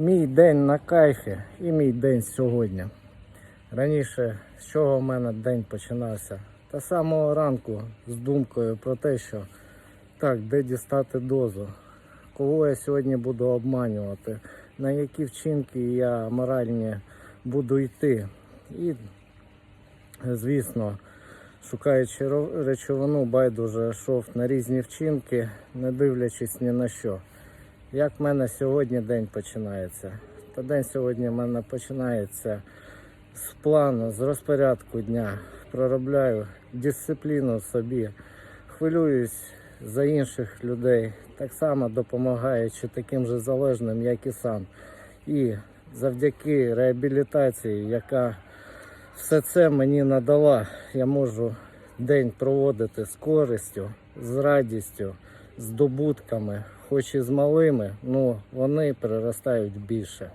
Мій день на кайфі і мій день сьогодні. Раніше з чого в мене день починався? Та самого ранку з думкою про те, що так, де дістати дозу, кого я сьогодні буду обманювати, на які вчинки я моральні буду йти. І, звісно, шукаючи речовину, байдуже йшов на різні вчинки, не дивлячись ні на що. Як в мене сьогодні день починається? Та день сьогодні в мене починається з плану, з розпорядку дня. Проробляю дисципліну собі, хвилююсь за інших людей, так само допомагаючи таким же залежним, як і сам. І завдяки реабілітації, яка все це мені надала, я можу день проводити з користю, з радістю, з здобутками, хоч і з малими, але вони переростають більше.